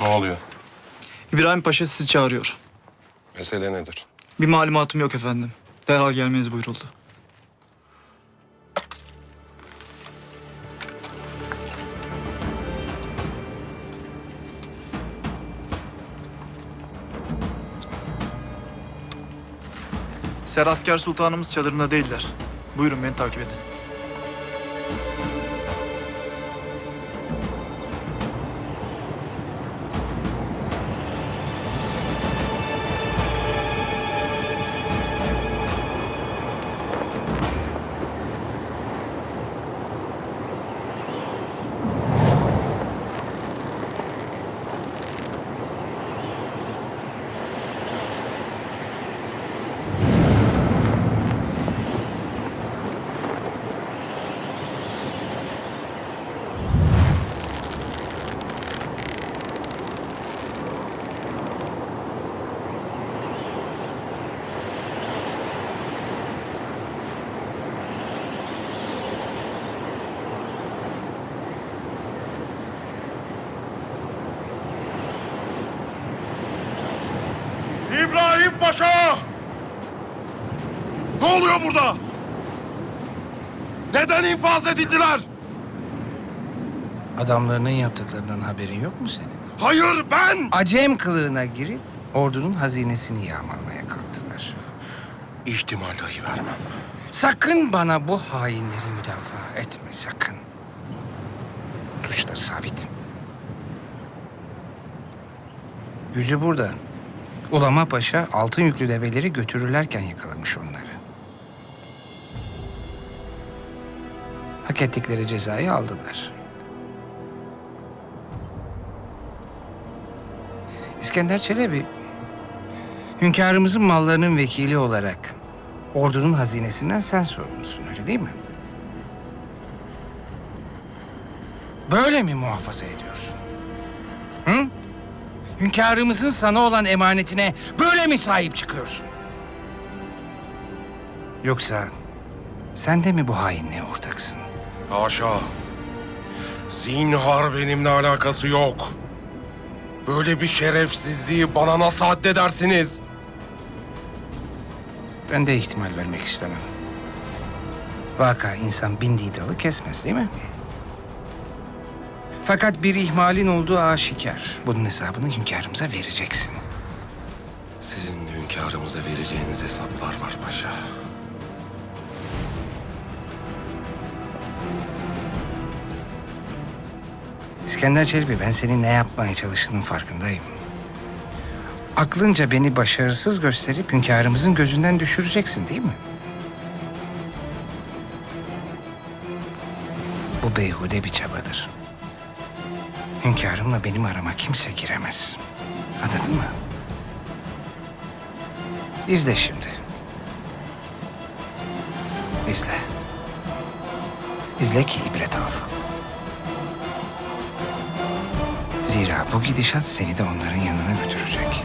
Ne oluyor? İbrahim Paşa sizi çağırıyor. Mesele nedir? Bir malumatım yok efendim. Derhal gelmeniz buyuruldu. Serasker Sultanımız çadırında değiller. Buyurun beni takip edin. İbrahim Paşa! Ne oluyor burada? Neden infaz edildiler? Adamlarının yaptıklarından haberin yok mu senin? Hayır ben! Acem kılığına girip ordunun hazinesini yağmalamaya kalktılar. İhtimal dahi vermem. Sakın bana bu hainleri müdafaa etme sakın. Suçları sabit. Gücü burada. Ulama Paşa altın yüklü develeri götürürlerken yakalamış onları. Hak ettikleri cezayı aldılar. İskender Çelebi, hünkârımızın mallarının vekili olarak ordunun hazinesinden sen sorumlusun öyle değil mi? Böyle mi muhafaza ediyorsun? Hı? Hünkârımızın sana olan emanetine böyle mi sahip çıkıyorsun? Yoksa sen de mi bu hainliğe ortaksın? Haşa. Zinhar benimle alakası yok. Böyle bir şerefsizliği bana nasıl haddedersiniz? Ben de ihtimal vermek istemem. Vaka insan bindiği dalı kesmez değil mi? Fakat bir ihmalin olduğu aşikar. Bunun hesabını hünkârımıza vereceksin. Sizin hünkârımıza vereceğiniz hesaplar var paşa. İskender Çelebi ben senin ne yapmaya çalıştığının farkındayım. Aklınca beni başarısız gösterip hünkârımızın gözünden düşüreceksin değil mi? Bu beyhude bir çabadır. Hünkârımla benim arama kimse giremez. Anladın mı? İzle şimdi. İzle. İzle ki ibret al. Zira bu gidişat seni de onların yanına götürecek.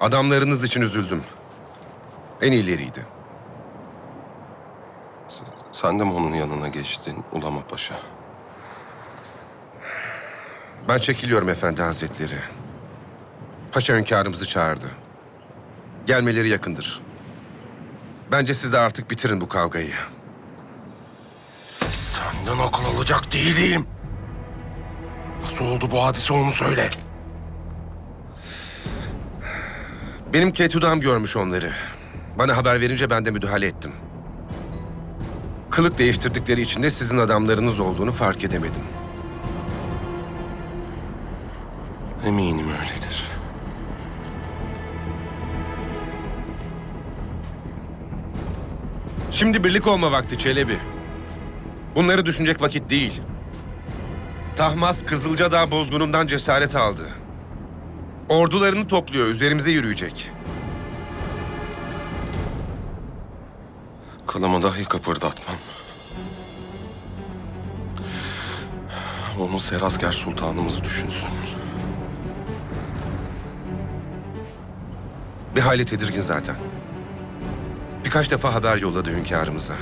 Adamlarınız için üzüldüm. En iyileriydi. S- Sen de mi onun yanına geçtin Ulama Paşa? Ben çekiliyorum efendi hazretleri. Paşa hünkârımızı çağırdı. Gelmeleri yakındır. Bence siz de artık bitirin bu kavgayı. Senden akıl alacak değilim. Nasıl oldu bu hadise onu söyle. Benim Ketudam görmüş onları. Bana haber verince ben de müdahale ettim. Kılık değiştirdikleri için de sizin adamlarınız olduğunu fark edemedim. Eminim öyledir. Şimdi birlik olma vakti Çelebi. Bunları düşünecek vakit değil. Tahmas Kızılcadağ bozgunundan cesaret aldı. Ordularını topluyor, üzerimize yürüyecek. Kılımı dahi kıpırdatmam. Onu Serasker Sultanımız düşünsün. Bir hayli tedirgin zaten. Birkaç defa haber yolladı hünkârımıza.